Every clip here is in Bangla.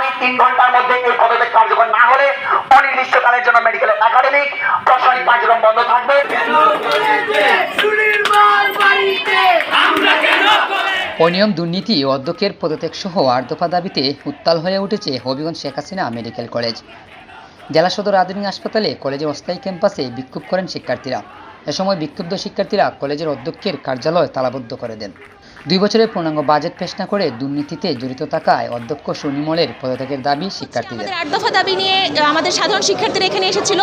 আগামী তিন ঘণ্টার মধ্যে এই পদত্যাগ কার্যকর না হলে অনির্দিষ্টকালের জন্য মেডিকেল একাডেমিক প্রশাসনিক কার্যক্রম বন্ধ থাকবে। অনিয়ম, দুর্নীতি ও অধ্যক্ষের পদত্যাগ সহ আট দফা দাবিতে উত্তাল হয়ে উঠেছে হবিগঞ্জ শেখ হাসিনা মেডিকেল কলেজ। জেলা সদর আধুনিক হাসপাতালে কলেজের অস্থায়ী ক্যাম্পাসে বিক্ষোভ করেন শিক্ষার্থীরা। এ সময় বিক্ষুব্ধ শিক্ষার্থীরা কলেজের অধ্যক্ষের কার্যালয় তালাবদ্ধ করে দেন। দুই বছরের পূর্ণাঙ্গ বাজেট পেশ না করে দুর্নীতিতে জড়িত থাকায় অধ্যক্ষ সুনিমলের পদত্যাগের দাবি শিক্ষার্থীদের। আট দফা দাবি নিয়ে আমাদের সাধারণ শিক্ষার্থীরা এখানে এসেছিল।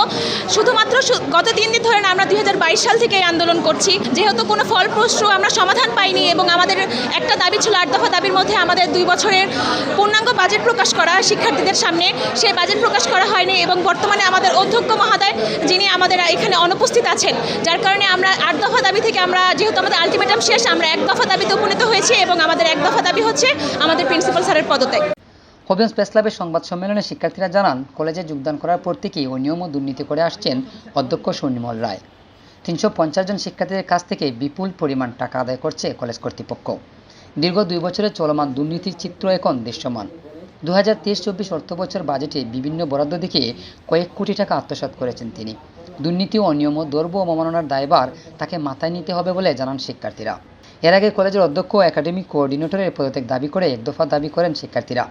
শুধুমাত্র গত তিন দিন ধরে আমরা দু হাজার বাইশ সাল থেকে এই আন্দোলন করছি। যেহেতু কোনো ফলপ্রসূ আমরা সমাধান পাইনি এবং আমাদের একটা দাবি ছিল আট দফা দাবির মধ্যে আমাদের দুই বছরের পূর্ণাঙ্গ বাজেট প্রকাশ করা শিক্ষার্থীদের সামনে। সেই বাজেট প্রকাশ করা হয়নি এবং বর্তমানে আমাদের অধ্যক্ষ মহোদয়, যিনি আমাদের এখানে অনুপস্থিত আছেন, যার কারণে আমরা আট দফা দাবি থেকে আমরা, যেহেতু আমাদের আলটিমেটাম শেষ, আমরা এক দফা দাবিতে উপনীত হয়েছি এবং আমাদের এক দফা দাবি হচ্ছে আমাদের প্রিন্সিপাল স্যারের পদত্যাগ। হবিগঞ্জ প্রেস ক্লাবের সংবাদ সম্মেলনে শিক্ষার্থীরা জানান, কলেজে যোগদান করার পর থেকেই অনিয়ম ও দুর্নীতি করে আসছেন অধ্যক্ষ সুনির্মল রায়। তিনশো পঞ্চাশ জন শিক্ষার্থীদের কাছ থেকে বিপুল পরিমাণ টাকা আদায় করছে কলেজ কর্তৃপক্ষ। দীর্ঘ দুই বছরের চলমান দুর্নীতির চিত্র এখন দৃশ্যমান। দু হাজার তেইশ চব্বিশ অর্থ বছর বাজেটে বিভিন্ন বরাদ্দ দিকে কয়েক কোটি টাকা আত্মসাৎ করেছেন তিনি। দুর্নীতি ও অনিয়ম ও দ্রব্য অবমাননার দায়ভার তাকে মাথায় নিতে হবে বলে জানান শিক্ষার্থীরা। এর আগে কলেজের অধ্যক্ষ ও একাডেমিক কোঅর্ডিনেটরের পদত্যাগ দাবি করে এক দফা দাবি করেন শিক্ষার্থীরা।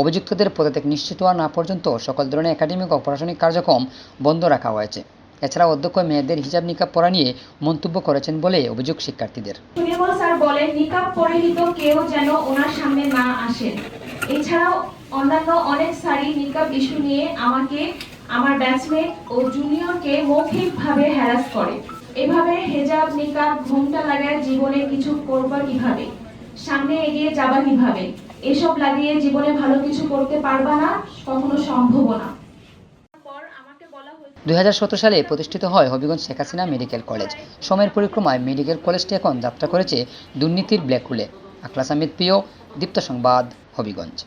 অভিযুক্তদের পদত্যাগ নিশ্চিত হওয়া না পর্যন্ত সকল ধরনের একাডেমিক ও প্রশাসনিক কার্যক্রম বন্ধ রাখা হয়েছে। এছাড়া অধ্যক্ষ মেয়েদের হিসাব নিকাব পড়া নিয়ে মন্তব্য করেছেন বলে অভিযোগ শিক্ষার্থীদের। স্যার বলেন পরিহিত কেউ যেন ওনার সামনে না এছাড়াও অন্যান্য অনেক ইস্যু নিয়ে আমাকে, আমার ব্যাচমেট ও জুনিয়রকে মৌখিকভাবে হ্যারাস করে। এভাবে হেজাব, নিকাব, ঘোমটা লাগায় জীবনে কিছু করবা কীভাবে? সামনে এগিয়ে যাবা কীভাবে? এসব লাগিয়ে জীবনে ভালো কিছু করতে পারবা না, কখনো সম্ভব না। দুই সালে প্রতিষ্ঠিত হয় হবিগঞ্জ শেখ হাসিনা মেডিকেল কলেজ। সময়ের পরিক্রমায় মেডিকেল কলেজটি এখন যাত্রা করেছে দুর্নীতির ব্ল্যাক হোলে। আকলাস আহমেদ প্রিয়, দীপ্ত সংবাদ হবিগঞ্জ।